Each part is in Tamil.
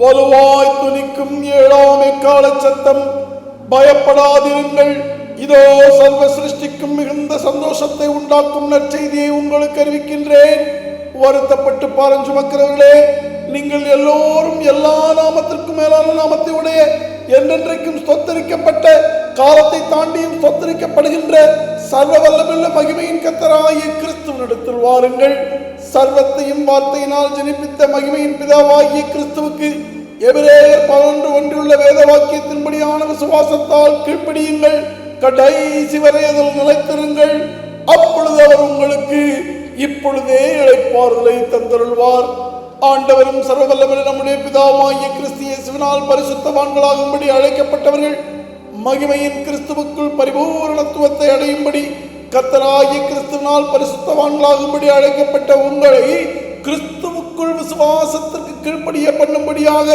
வலுவாய் துணிக்கும் ஏழாமை கால சத்தம் பயப்படாதிருங்கள். இதோ சர்வ சிருஷ்டிக்கும் மிகுந்த சந்தோஷத்தை உண்டாக்கும் நற்செய்தியை உங்களுக்கு அறிவிக்கின்றேன். வருத்தப்பட்டு பாரஞ்சுமக்கிறவர்களே நீங்கள் எல்லோரும் எல்லா நாமத்திற்கும் மேலான நாமத்தை உடைய என்றென்றைக்கும் ஸ்தோத்தரிக்கப்பட்ட காலத்தை தாண்டியும் ஸ்தோத்தரிக்கப்படுகின்ற சர்வ வல்லமில்ல மகிமையின் கத்தராகிய கிறிஸ்துவனிடத்தில் வாருங்கள். சர்வத்தையும் வார்த்தையினால் ஜனிப்பித்த மகிமையின் பிதாவாகிய கிறிஸ்துவுக்கு எபிரேயர் பன்னெண்டு ஒன்றுள்ள வேத வாக்கியத்தின்படியான விசுவாசத்தால் கீழ்ப்படியுங்கள். கடைசி வரை அதில் நிலைத்திருங்கள். அப்பொழுது அவர் உங்களுக்கு இப்பொழுதே இழைப்பார்களை தந்தருள்வார். ஆண்டவரும் சர்வவல்லவரும் நம்முடைய பிதாவாகிய கிறிஸ்து சிவனால் பரிசுத்தவான்களாகும்படி அழைக்கப்பட்டவர்கள் மகிமையின் கிறிஸ்துவுக்குள் பரிபூரணத்துவத்தை அடையும்படி கத்தராகிய கிறிஸ்துவினால் பரிசுத்தவான்களாகும்படி அழைக்கப்பட்ட உங்களை கிறிஸ்துவுக்குள் விசுவாசத்திற்கு கீழ்ப்படிய பண்ணும்படியாக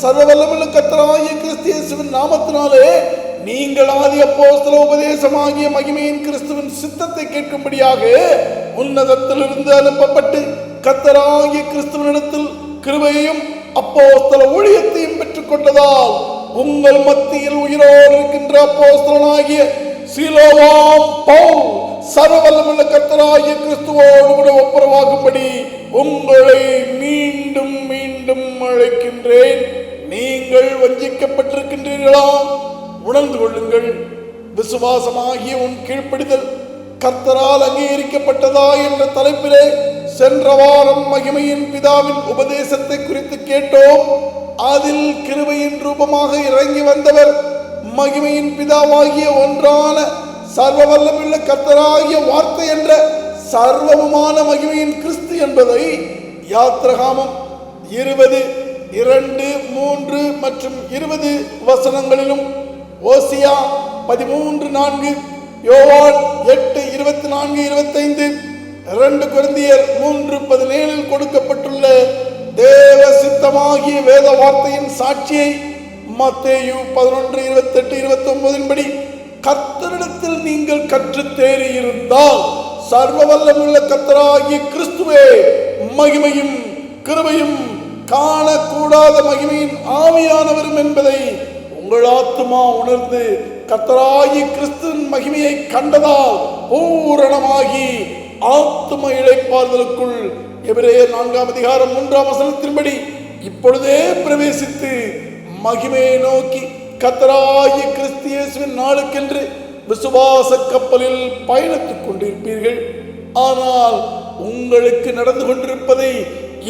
சர்வவல்லமுள்ள கத்தராகிய கிறிஸ்தியேசுவின் நாமத்தினாலே நீங்கள் ஆதி அப்போஸ்தல உபதேசமாகிய மகிமையின் கிறிஸ்துவின் சித்தத்தை கேட்கும்படியாக உன்னதத்திலிருந்து அனுப்பப்பட்டு கத்தராகிய கிறிஸ்துவனிடத்தில் கிருபையையும் அப்போஸ்தல ஊழியத்தையும் பெற்றுக் கொண்டதால் உங்கள் மத்தியில் உயிரோடு இருக்கின்ற அப்போஸ்தலனாகிய சிலோவாம் பவுல் சர்வவல்லமுள்ள கத்தராகிய கிறிஸ்துவோடு கூட ஒப்புரவாகும்படி உங்களை மீண்டும் மீண்டும் அழைக்கின்றேன். நீங்கள் வஞ்சிக்கப்பட்டிருக்கின்றீர்களா? உணர்ந்து கொள்ளுங்கள். விசுவாசமாகிய உன் கீழ்ப்படிதல் கர்த்தரால் அங்கீகரிக்கப்பட்டதா என்ற தலைப்பிலே சென்ற வாரம் மகிமையின் பிதாவின் உபதேசத்தை குறித்து கேட்டோம். அதில் கிருபையின் ரூபமாக இறங்கி வந்தவர் மகிமையின் பிதாவாகிய ஒன்றான சர்வ வல்லமுள்ள கர்த்தராகிய வார்த்தை என்ற சர்வமுமான மகிமையின் கிறிஸ்து என்பதை யாத்ரகாமம் இருபது இரண்டு மூன்று மற்றும் இருபது வசனங்களிலும் ஓசியா பதிமூன்று நான்கு யோவான் எட்டு இருபத்தி நான்கு இருபத்தைந்து இரண்டு குருந்தியர் மூன்று பதினேழில் கொடுக்கப்பட்டுள்ள தேவ சித்தமாகிய வேத வார்த்தையின் சாட்சியை மத்தேயு பதினொன்று இருபத்தெட்டு இருபத்தி ஒன்பதின்படி கர்த்தரிடத்தில் நீங்கள் கற்று இருந்தால் சர்வ வல்லமுள்ள கத்தராகி கிறிஸ்துவே மகிமையும் கிருபையும் காணக்கூடாத மகிமையின் ஆவியானவரும் என்பதை உங்கள் ஆத்துமா உணர்ந்து கத்தராகி கிறிஸ்துவின் மகிமையை கண்டதால் பூரணமாகி ஆத்தும இழைப்பார்களுக்குள் எவரே நான்காம் அதிகாரம் மூன்றாம் வசனத்தின்படி இப்பொழுதே பிரவேசித்து மகிமையை நோக்கி கத்தராகி கிறிஸ்து இயேசுவின் நாளுக்கென்று விசுவாச கப்பலில் பயணித்துக் கொண்டிருப்பீர்கள். ஆனால் உங்களுக்கு நடந்து கொண்டிருப்பதை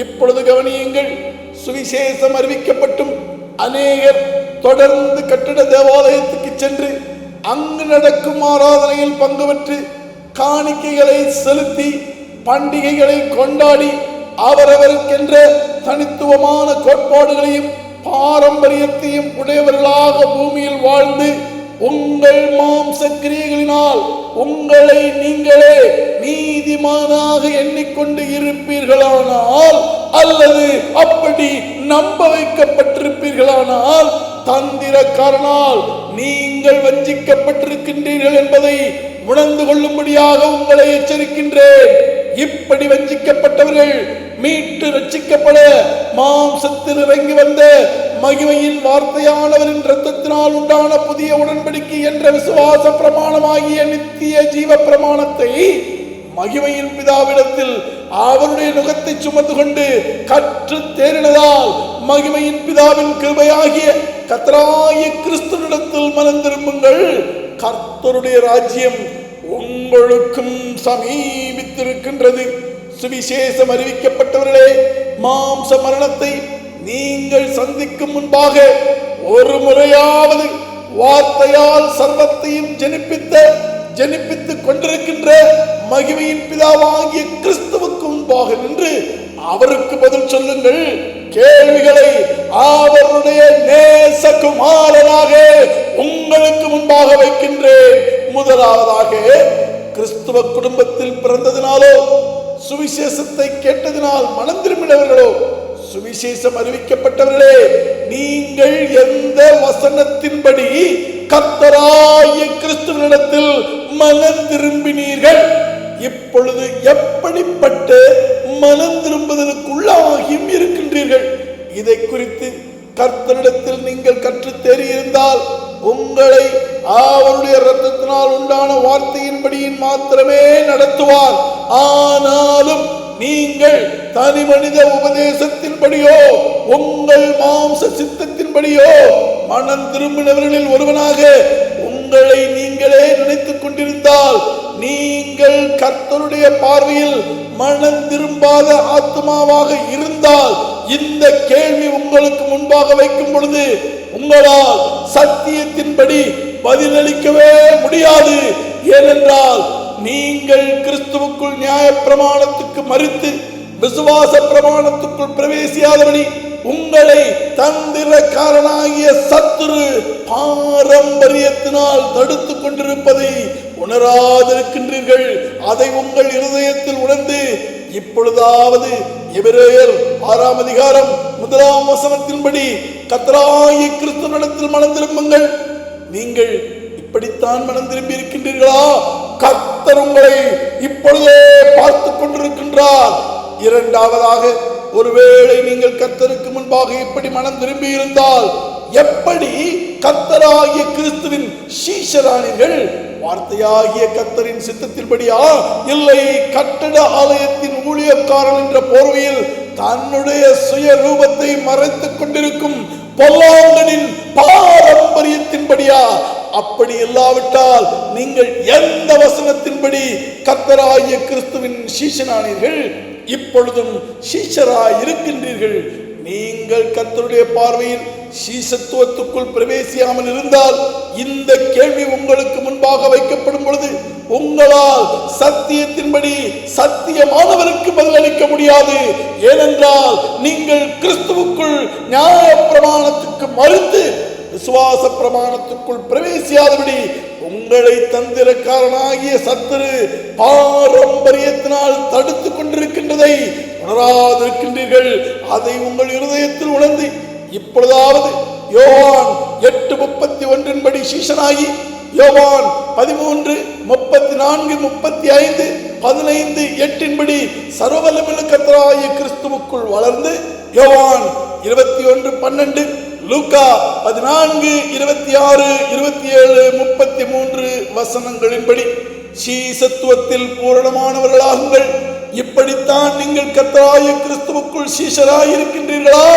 இப்பொழுது கவனியுங்கள். சுவிசேஷம் அறிவிக்கப்பட்டும். அநேகர் தொடர்ந்து கட்டிட தேவாலயத்துக்கு சென்று அங்கு நடக்கும் ஆராதனையில் பங்கு பெற்று காணிக்கைகளை செலுத்தி பண்டிகைகளை கொண்டாடி அவரவருக்கென்ற தனித்துவமான கோட்பாடுகளையும் பாரம்பரியத்தையும் உடையவர்களாக பூமியில் வாழ்ந்து உங்கள் மாம்ச கிரியைகளினால் உங்களை நீங்களே நீதிமானாக எண்ணிக்கொண்டு இருப்பீர்களானால் அல்லது அப்படி நம்ப வைக்கப்பட்டிருப்பீர்களானால் தந்திரக்காரனால் நீங்கள் வஞ்சிக்கப்பட்டிருக்கின்றீர்கள் என்பதை உணர்ந்து கொள்ளும்படியாக உங்களை எச்சரிக்கின்றேன். இப்படி வஞ்சிக்கப்பட்டவர்கள் மீட்டு ரட்சிக்கப்பட மாம்சத்தில் இறங்கி வந்த மகிமையின் வார்த்தையானவரின் ரத்தத்தினால் உண்டான புதிய உடன்படிக்கை என்ற விசுவாச பிரமாணமாகிய நித்திய ஜீவ பிரமாணத்தை மகிமையின் பிதாவிடத்தில் அவருடைய நுகத்தை சுமந்து கொண்டு கற்று தேறினதால் மகிமையின் பிதாவின் கிருபையாகிய கத்தராய கிறிஸ்துவனிடத்தில் மனம் திரும்புங்கள். கர்த்தருடைய ராஜ்யம் உங்களுக்கும் சமீபித்திருக்கின்றது. சுவிசேஷம் அறிவிக்கப்பட்டவர்களே மாம்ச மரணத்தை நீங்கள் சந்திக்கும் முன்பாக ஒரு முறையாவது வார்த்தையால் சர்வத்தையும் ஜனிப்பித்த ஜனிப்பித்துக் கொண்டிருக்கின்ற மகிமையின் பிதாவாகிய கிறிஸ்துவுக்கு முன்பாக அவருக்கு பதில் சொல்லுங்கள். கேள்விகளை அவருடைய நேசகுமார் உங்களுக்கு முன்பாக வைக்கின்றேன். முதலாவதாக கிறிஸ்துவ குடும்பத்தில் பிறந்ததினாலோ சுவிசேஷத்தை கேட்டதினால் மனம் திரும்பினவர்களோ சுவிசேஷம் அறிவிக்கப்பட்டவர்களே நீங்கள் எந்த வசனத்தின்படி கத்தராய கிறிஸ்துவனிடத்தில் மனம் திரும்பினீர்கள்? இப்பொழுது எப்படிப்பட்ட மனம் திரும்புதலுக்குள்ளாகியும் இருக்கின்றீர்கள்? இதை குறித்து கர்த்தனிடத்தில் நீங்கள் கற்று தெரியிருந்தால் உங்களை அவருடைய ரத்தத்தினால் உண்டான வார்த்தையின்படியின் மாத்திரமே நடத்துவார். ஆனாலும் நீங்கள் தனி மனித உபதேசத்தின்படியோ உங்கள் மாம்ச சித்தத்தின்படியோ மனம் திரும்பினவர்களில் ஒருவனாக உங்களை நீங்களே நினைத்துக் கொண்டிருந்தால் நீங்கள் கர்த்தருடைய பார்வையில் மனம் திரும்பாத ஆத்மாவாக இருந்தால் இந்த கேள்வி உங்களுக்கு முன்பாக வைக்கும் பொழுது உங்களால் சத்தியத்தின்படி பதிலளிக்கவே முடியாது. ஏனென்றால் நீங்கள் கிறிஸ்துவுக்குள் நியாய பிரமாணத்துக்கு மறித்து விசுவாச பிரமாணத்துக்குள் பிரவேசியாதபடி உங்களை தந்திரக்காரனாகிய சத்துரு பாரம்பரியத்தினால் தடுத்துக் கொண்டிருப்பதை உணராதிருக்கின்றீர்கள். அதை உங்கள் இருதயத்தில் உணர்ந்து இப்பொழுதாவது எபிரேயர் ஆறாம் அதிகாரம் முதலாம் வசனத்தின்படி கத்தராகிய கிறிஸ்துவனிடத்தில் மனம் திரும்புங்கள். நீங்கள் இப்படித்தான் மனம் திரும்பி இருக்கின்றீர்களா? கத்தர் உங்களை இப்பொழுதே பார்த்து கொண்டிருக்கின்றார். இரண்டாவதாக ஒருவேளை நீங்கள் கத்தருக்கு முன்பாக இப்படி மனம் திரும்பி இருந்தால் எப்படி கத்தராகிய கிறிஸ்துவின் சீஷரானீர்கள் வார்த்தையாகிய கத்தரின் சித்தத்தின்படியா இல்லை கட்டட ஆலயத்தின் ஊழியக்காரன் என்ற போர்வையில் தன்னுடைய சுய ரூபத்தை மறைத்துக் கொண்டிருக்கும் பொல்லாண்டனின் பாரம்பரியத்தின்படியா அப்படி இல்லாவிட்டால் நீங்கள் எந்த வசனத்தின்படி கத்தராகிய கிறிஸ்துவின் சீசனானீர்கள் இப்பொழுதும் சீஷராய் இருக்கின்றீர்கள் நீங்கள் கத்தருடைய பார்வையில் சீசத்துவத்துக்குள் பிரவேசியாமல் இருந்தால் இந்த கேள்வி உங்களுக்கு முன்பாக வைக்கப்படும் பொழுது உங்களால் சத்தியத்தின்படி சத்தியமானவருக்கு பதிலளிக்க முடியாது. ஏனென்றால் நீங்கள் கிறிஸ்துவுக்குள் நியாய பிரமாணத்துக்கு மறுத்து விசுவாச பிரமாணத்துக்குள் பிரவேசியாதபடி உங்களை தந்திரக்காரனாகிய சத்துரு பாரம்பரியத்தினால் தடுத்துக் கொண்டிருக்கின்றதை உணராதிருக்கின்றீர்கள். அதை உங்கள் இருதயத்தில் உணர்ந்து இப்பொழுதாவது யோவான் எட்டு முப்பத்தி ஒன்றின்படி சீஷனாகி யோவான் பதிமூன்று முப்பத்தி நான்கு முப்பத்தி ஐந்து பதினைந்து எட்டின்படி சர்வவல்லமில்ல கிறிஸ்துவுக்குள் வளர்ந்து யோவான் இருபத்தி ஒன்று பன்னெண்டு லூக்கா பதினான்கு இருபத்தி ஆறு இருபத்தி ஏழு முப்பத்தி மூன்று வசனங்களின்படி சீசத்துவத்தில் பூரணமானவர்களாகுங்கள். இப்படித்தான் நீங்கள் கத்தராய கிறிஸ்துவுக்குள் சீஷராய் இருக்கின்றீர்களா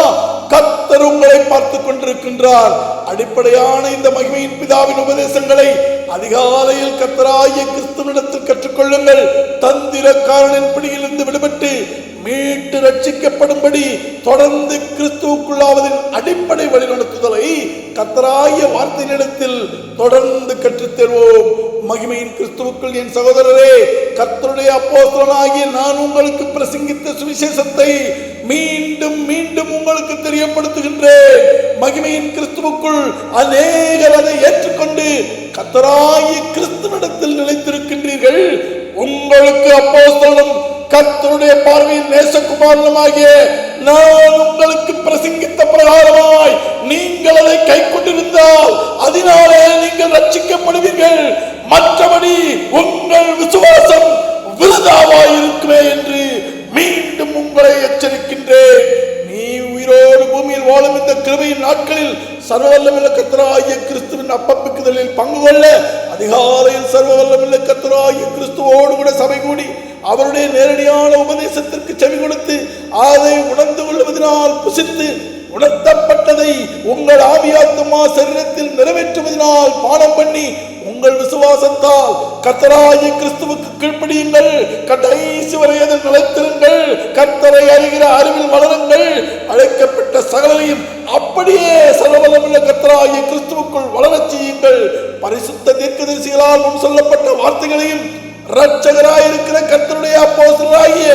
கத்தர் உங்களை பார்த்துக் கொண்டிருக்கின்றார். அடிப்படையான இந்த மகிமையின் பிதாவின் உபதேசங்களை அதிகாலையில் கத்தராய கிறிஸ்துவனிடத்தில் கற்றுக்கொள்ளுங்கள். தந்திரக்காரனின் பிடியிலிருந்து விடுபட்டு மீட்டு ரட்சிக்கப்படும்படி தொடர்ந்து கிறிஸ்துவுக்குள்ளாவதின் அடிப்படை வழிநடத்துதலை கத்தராய வார்த்தையினிடத்தில் தொடர்ந்து கற்றுத்தருவோம். மகிமையின் கிறிஸ்துவுக்குள் என் சகோதரரே கத்தருடைய அப்போஸ்தலனாகிய நான் உங்களுக்கு பிரசங்கித்த சுவிசேஷத்தை மீண்டும் மீண்டும் உங்களுக்கு தெரியப்படுத்துகின்றேன். மகிமையின் கிறிஸ்துவுக்குள் அநேகர் அதை ஏற்றுக்கொண்டு கத்தராய கிறிஸ்துவிடத்தில் நிலைத்திருக்கின்றீர்கள். உங்களுக்கு அப்போஸ்தலனும் கர்த்தருடைய பார்வையில் நேசகுமாரனுமாகிய நான் உங்களுக்கு பிரசங்கி பிரகாரமாய் நீங்கள் அதை கை கொண்டிருந்தால் அதனாலே நீங்கள் ரட்சிக்கப்படுவீர்கள். மற்றபடி உங்கள் விசுவாசம் விருதாவாய் இருக்குமே என்று மீண்டும் உங்களை எச்சரிக்கின்றேன். நீ உயிரோடு பூமியில் வாழும் இந்த கிருபையின் நாட்களில் சர்வவல்லமில்ல கத்தராகிய கிறிஸ்துவின் அப்பப்பிக்குதலில் பங்கு கொள்ள அதிகாலையில் சர்வவல்லமில்ல கத்தராகிய கிறிஸ்துவோடு கூட சபை கூடி அவருடைய நேரடியான உபதேசத்திற்கு செவி கொடுத்து அதை உணர்ந்து கொள்வதனால் புசித்து உணர்த்தப்பட்டதை உங்கள் ஆவியாத்துமா சரீரத்தில் நிறைவேற்றுவதனால் பானம் பண்ணி உங்கள் விசுவாசத்தால் கத்தராய கிறிஸ்துவுக்கு கீழ்ப்படியுங்கள். கடைசி வரை அதில் நிலைத்திருங்கள். கத்தரை அறிகிற அறிவில் வளருங்கள். அழைக்கப்பட்ட சகலையும் அப்படியே சர்வபலமுள்ள கர்த்தராகிய கிறிஸ்துவுக்குள் வளரச் செய்யுங்கள். பரிசுத்த தீர்க்கதரிசிகளால் முன் சொல்லப்பட்ட வார்த்தைகளையும் இரட்சகராயிருக்கிற கத்தருடைய அப்போசராகிய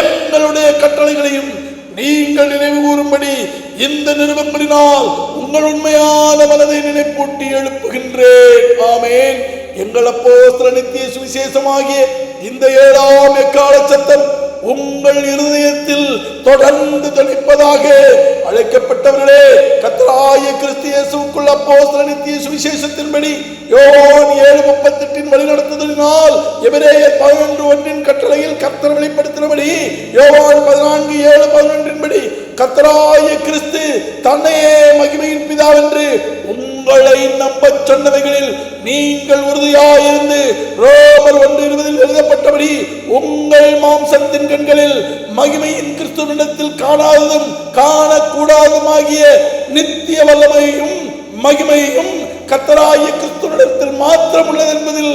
எங்களுடைய கட்டளைகளையும் நீங்கள் நினைவு கூறும்படி இந்த நிறுவனங்களினால் உங்கள் உண்மையான மனதை நினைப்பூட்டி எழுப்புகின்றேன். ஆமேன். எங்கள் அப்போ நித்திய சுவிசேஷமாகிய இந்த ஏழாம் எக்கால சத்தம் உங்கள் இருதயத்தில் தொடர்ந்து தொனிப்பதாக அழைக்கப்பட்டவர்களே கத்தராய கிறிஸ்தியேசுக்குள் அப்போ நித்திய சுவிசேஷத்தின்படி யோன் ஏழு முப்பத்தெட்டின் வழி நடத்துதலினால் எபிரேயர் பதினொன்று ஒன்றின் கட்டளையில் கர்த்தர் வெளிப்படுத்தினபடி யோவான் பதினான்கு ஏழு பதினொன்றின்படி கத்தராய கிறிஸ்து தன்னையே மகிமையின் பிதாவென்று உங்களை நம்பச் சொன்னவைகளில் நீங்கள் உறுதியாயிருந்து ரோமர் ஒன்று இருபதில் எழுதப்பட்டபடி உங்கள் மாம்சத்தின் கண்களில் மகிமையின் கிறிஸ்துவனிடத்தில் காணாததும் காணக்கூடாததுமாகிய நித்திய வல்லமையும் மகிமையும் கத்தராய கிறிஸ்துவனிடத்தில் மாத்திரம் உள்ளது என்பதில்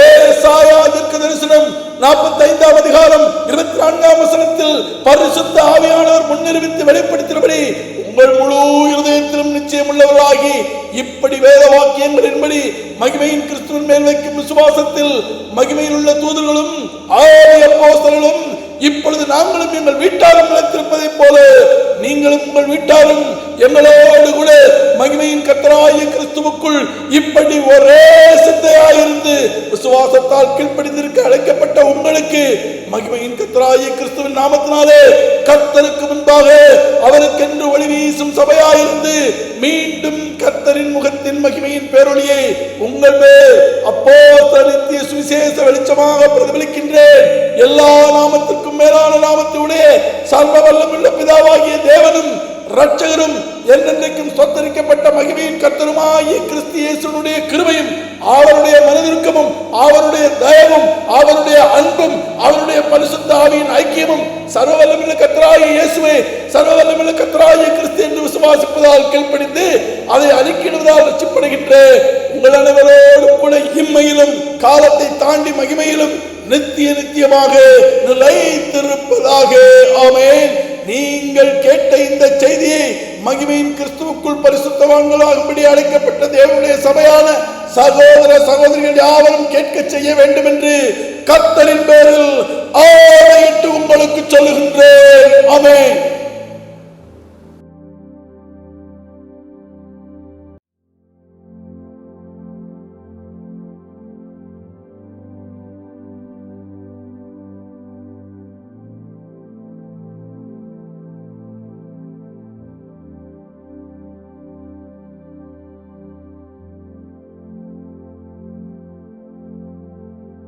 ஏசாயா தரிசனம் நாற்பத்தி ஐந்தாம் அதிகாரம் இருபத்தி நான்காம் வசனத்தில் பரிசுத்த ஆவியானவர் முன்னிறுவித்து வெளிப்படுத்தினபடி உங்கள் முழு இருதயத்திலும் நிச்சயம் உள்ளவர்களாகி இப்படி வேத வாக்கியங்களின்படி மகிமையின் கிறிஸ்துவின் மேல் வைக்கும் விசுவாசத்தில் மகிமையில் உள்ள தூதர்களும் ஆவிய அப்போஸ்தலர்களும் இப்பொழுது நாங்களும் எங்கள் வீட்டாரும் நிலைத்திருப்பதைப் போல நீங்களும் உங்கள் வீட்டாரும் எங்களோடு மகிமையின் கத்தராய கிறிஸ்துவுக்குள் இப்படி ஒரே சிந்தையாயிருந்து விசுவாசத்தால் கீழ்ப்படிந்திருக்க அழைக்கப்பட்ட உங்களுக்கு மகிமையின் கத்தராய கிறிஸ்துவின் நாமத்தினாலே கத்தருக்கு முன்பாக அவருக்கென்று ஒளி வீசும் சபையாயிருந்து மீண்டும் கத்தரின் முகத்தின் மகிமையின் பேரொழியை உங்கள் மேல் அப்போ தனித்திய சுவிசேஷ வெளிச்சமாக பிரதிபலிக்கின்றேன். எல்லா நாமத்திற்கும் மேலான நாமத்தினுடைய சர்வ வல்லமுள்ள பிதாவாகிய தேவனும் ரட்சகரும் என்னென்றைக்கும் சொத்தரிக்கப்பட்ட மகிமையின் கர்த்தருமாகிய கிறிஸ்து இயேசுனுடைய கிருபையும் அவருடைய மனதிற்கமும் அவருடைய தயவும் அவருடைய அன்பும் அவருடைய பரிசுத்த ஆவியின் ஐக்கியமும் சர்வவல்லமுள்ள கத்தராய இயேசுவே சர்வவல்லமுள்ள கத்தராய கிறிஸ்து என்று விசுவாசிப்பதால் கீழ்ப்படிந்து அதை அறிக்கிடுவதால் ரசிப்படுகின்ற உங்கள் அனைவரோடு கூட இம்மையிலும் காலத்தை தாண்டி மகிமையிலும் நித்திய நித்தியமாக நிலைத்திருப்பதாக. ஆமேன். நீங்கள் கேட்ட இந்த செய்தியை மகிமையின் கிறிஸ்துவுக்குள் பரிசுத்தவான்களாகும்படி அழைக்கப்பட்ட தேவனுடைய சபையான சகோதர சகோதரிகள் யாவரும் கேட்க செய்ய வேண்டும் என்று கர்த்தரின் பேரில் ஆணையிட்டு உங்களுக்கு சொல்லுகின்றேன். ஆமென்.